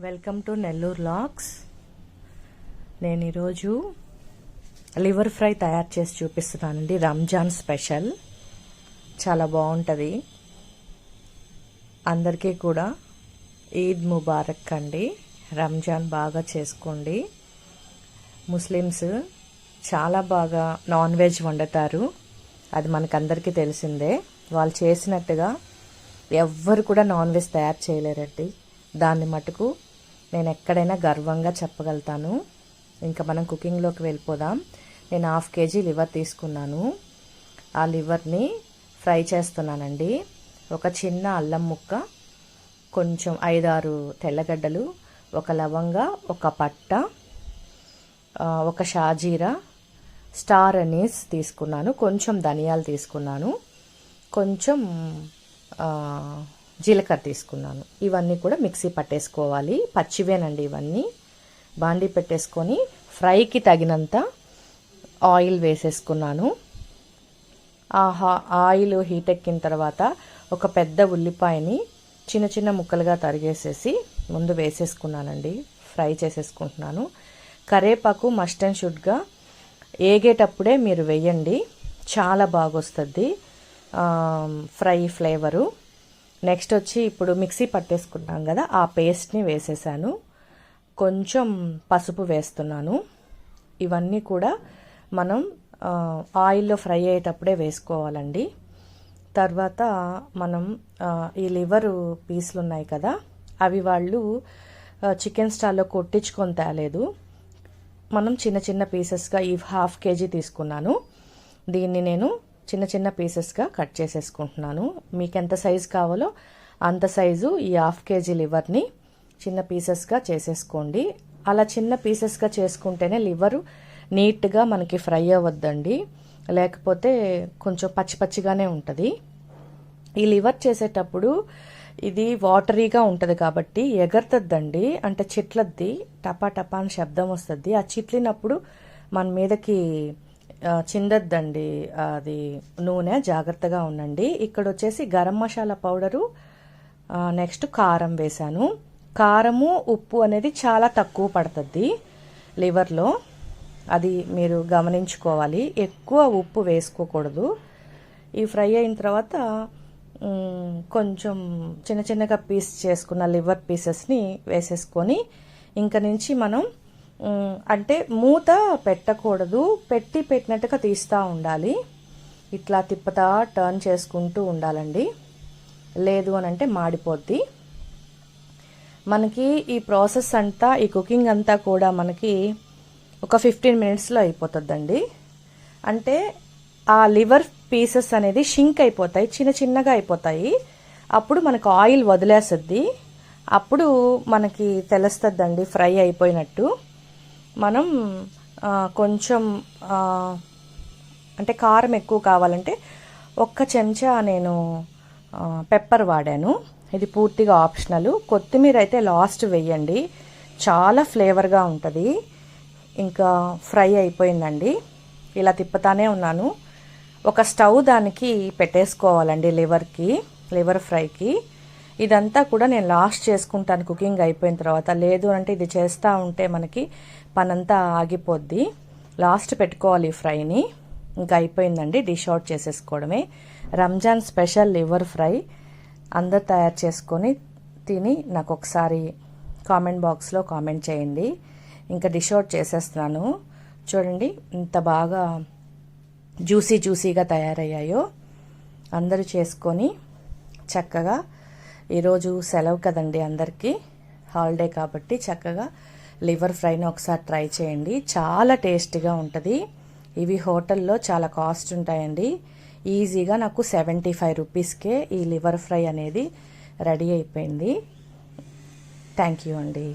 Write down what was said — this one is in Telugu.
Welcome to Nellore lakhs. నేను ఈరోజు లివర్ ఫ్రై తయారు చేసి చూపిస్తున్నానండి. రంజాన్ స్పెషల్. చాలా బాగుంటుంది. అందరికీ కూడా ఈద్ ముబారక్ అండి. రంజాన్ బాగా చేసుకోండి. ముస్లిమ్స్ చాలా బాగా నాన్ వెజ్ వండుతారు. అది మనకందరికీ తెలిసిందే. వాళ్ళు చేసినట్టుగా ఎవ్వరు కూడా నాన్ వెజ్ తయారు చేయలేరండి. దాన్ని మటుకు నేను ఎక్కడైనా గర్వంగా చెప్పగలుగుతాను ఇంకా మనం కుకింగ్లోకి వెళ్ళిపోదాం. నేను హాఫ్ కేజీ లివర్ తీసుకున్నాను. ఆ లివర్ని ఫ్రై చేస్తున్నానండి. ఒక చిన్న అల్లం ముక్క కొంచెం ఐదారు తెల్లగడ్డలు ఒక లవంగ ఒక పట్ట ఒక షాజీరా స్టార్ అనీస్ తీసుకున్నాను. కొంచెం ధనియాలు తీసుకున్నాను. కొంచెం జీలకర్ర తీసుకున్నాను. ఇవన్నీ కూడా మిక్సీ పట్టేసుకోవాలి. పచ్చివేనండి ఇవన్నీ. బాండీ పెట్టేసుకొని ఫ్రైకి తగినంత ఆయిల్ వేసేసుకున్నాను. ఆహా ఆయిల్ హీట్ ఎక్కిన తర్వాత ఒక పెద్ద ఉల్లిపాయని చిన్న చిన్న ముక్కలుగా తరిగేసేసి ముందు వేసేసుకున్నానండి. ఫ్రై చేసేసుకుంటున్నాను. కరేపాకు మస్ట్ అండ్ షుడ్గా ఏగేటప్పుడే మీరు వేయండి. చాలా బాగా వస్తుంది ఫ్రై ఫ్లేవరు. నెక్స్ట్ వచ్చి ఇప్పుడు మిక్సీ పట్టేసుకున్నాం కదా ఆ పేస్ట్ని వేసేసాను. కొంచెం పసుపు వేస్తున్నాను. ఇవన్నీ కూడా మనం ఆయిల్లో ఫ్రై అయ్యేటప్పుడే వేసుకోవాలండి. తర్వాత మనం ఈ లివర్ పీసులు ఉన్నాయి కదా అవి వాళ్ళు చికెన్ స్టాల్లో కొట్టించుకొని తేలేదు. మనం చిన్న చిన్న పీసెస్గా ఈ హాఫ్ కేజీ తీసుకున్నాను. దీన్ని నేను చిన్న చిన్న పీసెస్గా కట్ చేసేసుకుంటున్నాను. మీకు ఎంత సైజు కావాలో అంత సైజు ఈ హాఫ్ కేజీ లివర్ని చిన్న పీసెస్గా చేసేసుకోండి. అలా చిన్న పీసెస్గా చేసుకుంటేనే లివరు నీట్గా మనకి ఫ్రై అవ్వద్దండి. లేకపోతే కొంచెం పచ్చి పచ్చిగానే ఉంటుంది. ఈ లివర్ చేసేటప్పుడు ఇది వాటరీగా ఉంటుంది కాబట్టి ఎగరుతుందండి అంటే చిట్లద్ది టపా టపా అని శబ్దం వస్తుంది. ఆ చిట్లినప్పుడు మన మీదకి చిందద్దండి. అది నూనె జాగ్రత్తగా ఉండండి. ఇక్కడ వచ్చేసి గరం మసాలా పౌడరు నెక్స్ట్ కారం వేశాను. కారము ఉప్పు అనేది చాలా తక్కువ పడుతుంది లివర్లో. అది మీరు గమనించుకోవాలి. ఎక్కువ ఉప్పు వేసుకోకూడదు. ఈ ఫ్రై అయిన తర్వాత కొంచెం చిన్న చిన్నగా పీస్ చేసుకున్న లివర్ పీసెస్ని వేసేసుకొని ఇంక నుంచి మనం అంటే మూత పెట్టకూడదు పెట్టి పెట్టినట్టుగా తీస్తూ ఉండాలి. ఇట్లా తిప్పతా టర్న్ చేసుకుంటూ ఉండాలండి. లేదు అని అంటే మాడిపోద్ది. మనకి ఈ ప్రాసెస్ అంతా ఈ కుకింగ్ అంతా కూడా మనకి ఒక ఫిఫ్టీన్ మినిట్స్లో అయిపోతుందండి. అంటే ఆ లివర్ పీసెస్ అనేది షింక్ అయిపోతాయి చిన్న చిన్నగా అయిపోతాయి. అప్పుడు మనకు ఆయిల్ వదిలేస్తుంది అప్పుడు మనకి తెలుస్తుందండి ఫ్రై అయిపోయినట్టు. మనం కొంచెం అంటే కారం ఎక్కువ కావాలంటే ఒక్క చెంచా నేను పెప్పర్ వాడాను. ఇది పూర్తిగా ఆప్షనల్. కొత్తిమీర అయితే లాస్ట్ వేయండి. చాలా ఫ్లేవర్గా ఉంటుంది. ఇంకా ఫ్రై అయిపోయిందండి. ఇలా తిప్పుతానే ఉన్నాను. ఒక స్టవ్ దానికి పెట్టేసుకోవాలండి లివర్కి లివర్ ఫ్రైకి. ఇదంతా కూడా నేను లాస్ట్ చేసుకుంటాను. కుకింగ్ అయిపోయిన తర్వాత లేదు అంటే ఇది చేస్తూ ఉంటే మనకి పనంతా ఆగిపోద్ది. లాస్ట్ పెట్టుకోవాలి ఫ్రైని. ఇంకా అయిపోయిందండి డిష్ అవుట్ చేసేసుకోవడమే. Ramzan special liver fry. అందరు తయారు చేసుకొని తిని నాకు ఒకసారి కామెంట్ బాక్స్లో కామెంట్ చేయండి. ఇంకా డిష్ అవుట్ చేసేస్తున్నాను. చూడండి ఇంత బాగా జ్యూసీ జ్యూసీగా తయారయ్యాయో. అందరూ చేసుకొని చక్కగా ఈరోజు సెలవు కదండి అందరికీ. హాలిడే కాబట్టి చక్కగా లివర్ ఫ్రైని ఒకసారి ట్రై చేయండి. చాలా టేస్టీగా ఉంటుంది. ఇవి హోటల్లో చాలా కాస్ట్ ఉంటాయండి. ఈజీగా నాకు సెవెంటీ ఫైవ్ రూపీస్కే ఈ లివర్ ఫ్రై అనేది రెడీ అయిపోయింది. థ్యాంక్ యూ అండి.